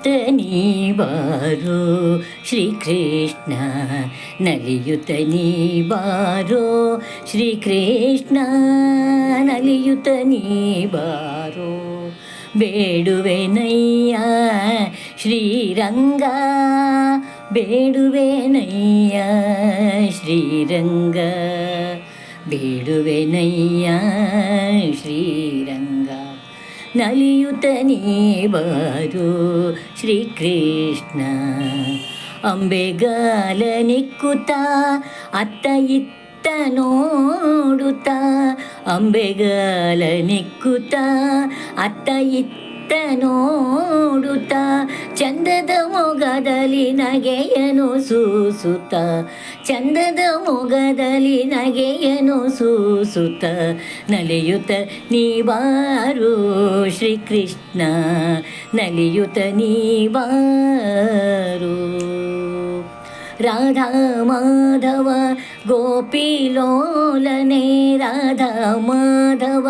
ನಲಿಯುತ್ತ ನೀ ಬಾರೋ ಶ್ರೀಕೃಷ್ಣ ನಲಿಯುತ್ತ ನೀ ಬಾರೋ ಶ್ರೀಕೃಷ್ಣ ನಲಿಯುತ್ತ ನೀ ಬಾರೋ ಬೇಡುವೆನಯ್ಯ ಶ್ರೀರಂಗ ಬೇಡುವೆನಯ್ಯ ಶ್ರೀರಂಗ ಬೇಡುವೆನಯ್ಯ ಶ್ರೀರಂಗ ನಲಿಯುತ್ತ ನೀ ಬಾರು ಶ್ರೀಕೃಷ್ಣ. ಅಂಬೆಗಾಲ ನಿಕ್ಕುತ್ತ ಅತ್ತ ಇತ್ತ ನೋಡುತ್ತ ಅಂಬೆಗಾಲ ನಿಕ್ಕುತ್ತ ಅತ್ತ ಇತ್ತ ನೋಡುತ್ತ ಚಂದದ ಮೊಗದಲ್ಲಿ ನಗೆಯನು ಸೂಸುತ್ತ ಚಂದದ ಮೊಗದಲ್ಲಿ ನಗೆಯನು ಸೂಸುತ ನಲಿಯುತ ನೀ ಬಾರು ಶ್ರೀಕೃಷ್ಣ ನಲಿಯುತ ನೀ ಬಾರು ರಾಧಾ ಮಾಧವ ಗೋಪಿಲೋಲನೆ ರಾಧಾ ಮಾಧವ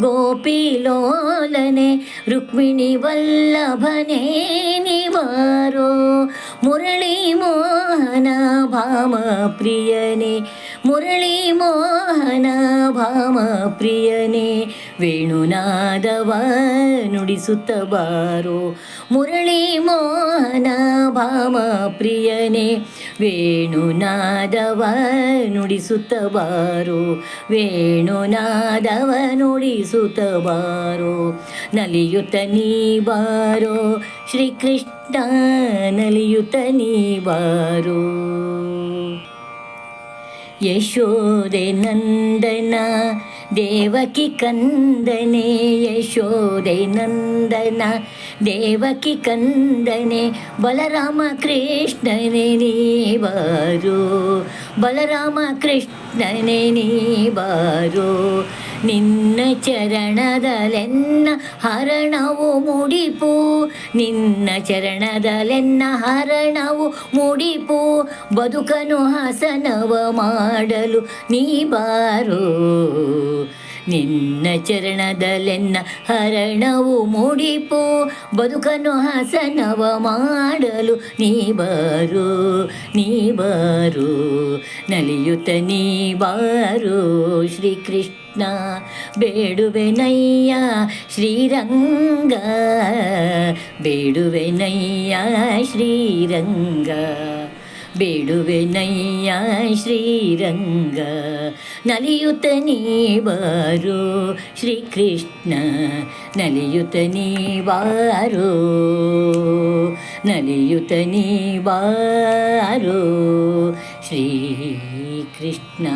ಗೋಪಿಲೋಲನೆ ರುಕ್ಮಿಣಿ ವಲ್ಲಭನೇ ನಿವಾರೋ ಮುರಳಿ ಮೋಹನ ಭಾಮ ಪ್ರಿಯನೇ ಮುರಳಿ ಮೋಹನ ಭಾಮ ಪ್ರಿಯನೇ ವೇಣುನಾದವ ನುಡಿಸುತ್ತ ಬಾರೋ. ಮುರಳಿ ಮೋಹನ ಭಾಮ ಪ್ರಿಯನೇ ವೇಣುನಾದವ ನುಡಿಸುತ್ತ ಬಾರೋ. ವೇಣುನಾದವ ನುಡಿಸುತ್ತ ಬಾರೋ. ನಲಿಯುತ್ತ ನೀ ಬಾರೋ, ಶ್ರೀಕೃಷ್ಣ ನಲಿಯುತ್ತ ನೀ ಬಾರೋ. ಯಶೋದೆ ನಂದನ ದೇವಕಿ ಕಂದನೆ ಯಶೋದೆ ನಂದನ ದೇವಕಿ ಕಂದನೆ ಬಲರಾಮ ಕೃಷ್ಣನೆ ನೀ ಬಾರೋ ಬಲರಾಮ ಕೃಷ್ಣನೆ ನೀ ಬಾರೋ ನಿನ್ನ ಚರಣದಲೆನ್ನ ಹರಣವು ಮುಡಿಪು ನಿನ್ನ ಚರಣದಲೆನ್ನ ಹರಣವು ಮುಡಿಪು. ಬದುಕನು ಹಸನವ ಮಾಡಲು ನೀ ಬಾರೋ. ನಿನ್ನ ಚರಣದಲೆನ್ನ ಹರಣವು ಮುಡಿಪು. ಬದುಕನು ಹಸನವ ಮಾಡಲು ನೀ ಬಾರು ನೀ ಬಾರು. ನಲಿಯುತ್ತ ನೀ ಬಾರು. ಶ್ರೀಕೃಷ್ಣ ಬೇಡುವೆನಯ್ಯ ಶ್ರೀರಂಗ ಬೇಡುವೆನಯ್ಯ ಶ್ರೀರಂಗ. ಬೇಡುವೆನಯ್ಯ ಶ್ರೀರಂಗ ನಲಿಯುತ ನೀ ಬಾರೋ. ಶ್ರೀಕೃಷ್ಣ ನಲಿಯುತ ನೀ ಬಾರೋ. ನಲಿಯುತ ನೀ ಶ್ರೀ ಶ್ರೀಕೃಷ್ಣ.